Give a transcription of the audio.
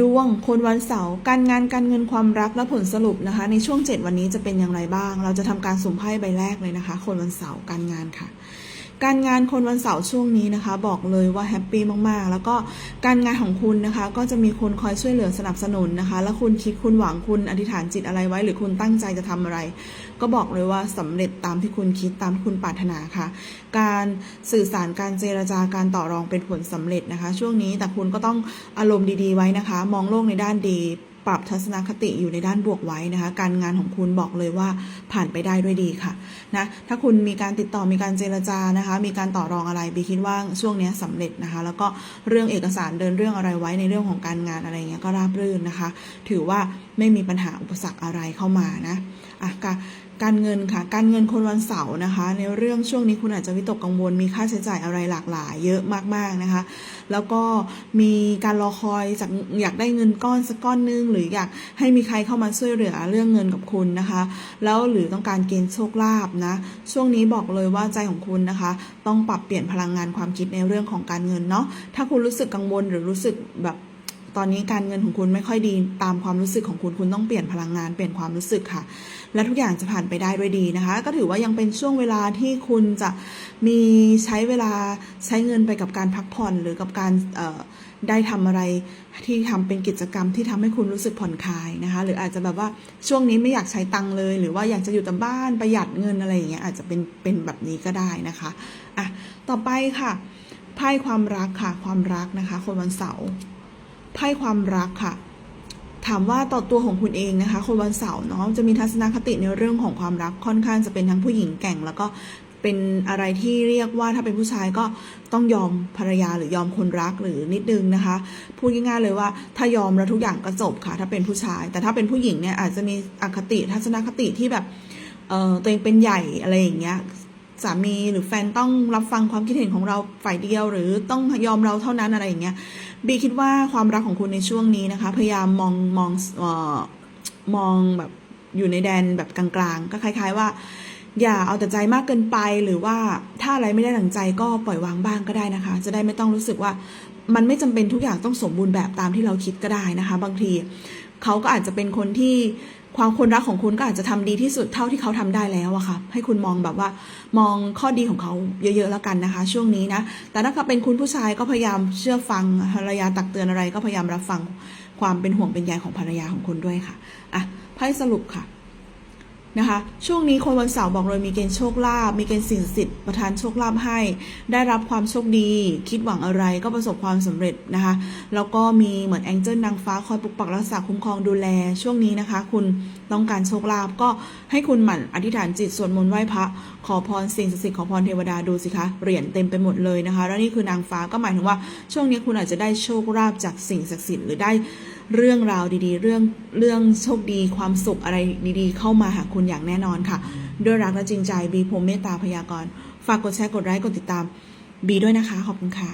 ดวงคนวันเสาร์การงานการเงินความรักและผลสรุปนะคะ ในช่วง 7 วันนี้จะเป็นอย่างไรบ้าง เราจะทำการสุ่มไพ่ใบแรกเลยนะคะ คนวันเสาร์การงานค่ะ การงานคนวันเสาร์ช่วงนี้นะคะ บอกเลยว่าแฮปปี้มากๆ แล้วก็การงานของคุณนะคะ ก็จะมีคนคอยช่วยเหลือสนับสนุนนะคะ แล้วคุณคิดคุณหวังคุณอธิษฐานจิตอะไรไว้ หรือคุณตั้งใจจะทำอะไร ก็บอกเลยว่าสำเร็จตามที่คุณคิดตามที่คุณปรารถนาค่ะ การสื่อสารการเจรจาการต่อรองเป็นผลสำเร็จนะคะ ช่วงนี้แต่คุณก็ต้องอารมณ์ดีๆไว้นะคะ มองโลกในด้านดี ปรับทัศนคติอยู่ในด้านบวกไว้นะคะ การงานของคุณบอกเลยว่าผ่านไปได้ด้วยดีค่ะนะถ้าคุณมีการติดต่อมีการเจรจานะคะ มีการต่อรองอะไรบีคิดว่าช่วงนี้ยสำเร็จนะคะ แล้วก็เรื่องเอกสารเดินเรื่องอะไรไว้ในเรื่องของการงานอะไรเงี้ยก็ราบรื่นนะคะ ถือว่าไม่มีปัญหาอุปสรรคอะไรเข้ามานะอะกะ การเงินค่ะ การเงินคนวันเสาร์นะคะ ในเรื่องช่วงนี้คุณอาจจะวิตกกังวล มีค่าใช้จ่ายอะไรหลากหลาย เยอะมากๆนะคะ แล้วก็มีการรอคอยจากอยากได้เงินก้อนสักก้อนนึง หรืออยากให้มีใครเข้ามาช่วยเหลือเรื่องเงินกับคุณนะคะ แล้วหรือต้องการเกณฑ์โชคลาภนะ ช่วงนี้บอกเลยว่าใจของคุณนะคะ ต้องปรับเปลี่ยนพลังงานความคิดในเรื่องของการเงินเนาะ ถ้าคุณรู้สึกกังวลหรือรู้สึกแบบ ตอนนี้การเงินของคุณไม่ค่อยดีตามความรู้สึกของคุณคุณต้องเปลี่ยนพลังงานเปลี่ยนความรู้สึกค่ะ และทุกอย่างจะผ่านไปได้ด้วยดีนะคะ ก็ถือว่ายังเป็นช่วงเวลาที่คุณจะมีใช้เวลาใช้เงินไปกับการพักผ่อนหรือกับการได้ทำอะไรที่ทำเป็นกิจกรรมที่ทำให้คุณรู้สึกผ่อนคลายนะคะ หรืออาจจะแบบว่าช่วงนี้ไม่อยากใช้ตังค์เลย หรือว่าอยากจะอยู่แต่บ้านประหยัดเงินอะไรอย่างเงี้ยอาจจะเป็นเป็นแบบนี้ก็ได้นะคะอะต่อไปค่ะไพ่ความรักค่ะ ความรักนะคะ คนวันเสาร์ ไพ่ความรักค่ะ ถามว่าต่อตัวของคุณเองนะคะ คนวันเสาร์เนาะจะมีทัศนคติในเรื่องของความรักค่อนข้างจะเป็นทั้งผู้หญิงแก่ง แล้วก็เป็นอะไรที่เรียกว่าถ้าเป็นผู้ชายก็ต้องยอมภรรยาหรือยอมคนรักหรือนิดนึงนะคะ พูดง่ายๆเลยว่าถ้ายอมแล้วทุกอย่างก็จบค่ะ ถ้าเป็นผู้ชาย แต่ถ้าเป็นผู้หญิงเนี่ยอาจจะมีอคติทัศนคติที่แบบเออตัวเองเป็นใหญ่อะไรอย่างเงี้ย สามีหรือแฟนต้องรับฟังความคิดเห็นของเราฝ่ายเดียว หรือต้องยอมเราเท่านั้นอะไรอย่างเงี้ยบีคิดว่าความรักของคุณในช่วงนี้นะคะ พยายามมองมองเอ่อมองแบบอยู่ในแดนแบบกลางๆ ก็คล้าย ๆ ว่า อย่าเอาแต่ใจมากเกินไปหรือว่าถ้าอะไรไม่ได้ดังใจก็ปล่อยวางบ้างก็ได้นะคะ จะได้ไม่ต้องรู้สึกว่ามันไม่จำเป็นทุกอย่างต้องสมบูรณ์แบบตามที่เราคิดก็ได้นะคะ บางทีเขาก็อาจจะเป็นคนที่ ความคนรักของคุณก็อาจจะทำดีที่สุดเท่าที่เขาทำได้แล้วอะค่ะ ให้คุณมองแบบว่ามองข้อดีของเขาเยอะๆแล้วกันนะคะ ช่วงนี้นะ แต่ถ้าเป็นคุณผู้ชายก็พยายามเชื่อฟังภรรยาตักเตือนอะไร ก็พยายามรับฟังความเป็นห่วงเป็นใยของภรรยาของคุณด้วยค่ะอะไพ่สรุปค่ะ นะคะ ช่วงนี้คนวันเสาร์บอกเลยมีเกณฑ์โชคลาภมีเกณฑ์สิ่งศักดิ์สิทธิ์ประทานโชคลาภให้ ได้รับความโชคดี คิดหวังอะไรก็ประสบความสำเร็จนะคะ แล้วก็มีเหมือนแองเจิลนางฟ้าคอยปกปักรักษาคุ้มครองดูแลช่วงนี้นะคะ คุณต้องการโชคลาภก็ให้คุณหมั่นอธิษฐานจิตสวดมนต์ไหว้พระขอพรสิ่งศักดิ์สิทธิ์ขอพรเทวดาดูสิคะเหรียญเต็มไปหมดเลยนะคะ แล้วนี่คือนางฟ้าก็หมายถึงว่าช่วงนี้คุณอาจจะได้โชคลาภจากสิ่งศักดิ์สิทธิ์หรือได้ เรื่องราวดีๆ เรื่องเรื่องโชคดีความสุขอะไรดีๆ เข้ามาหาคุณอย่างแน่นอนค่ะ ด้วยรักและจริงใจบีพรมเมตตาพยากรณ์ฝากกดแชร์กดไลค์กดติดตามบีด้วยนะคะ ขอบคุณค่ะ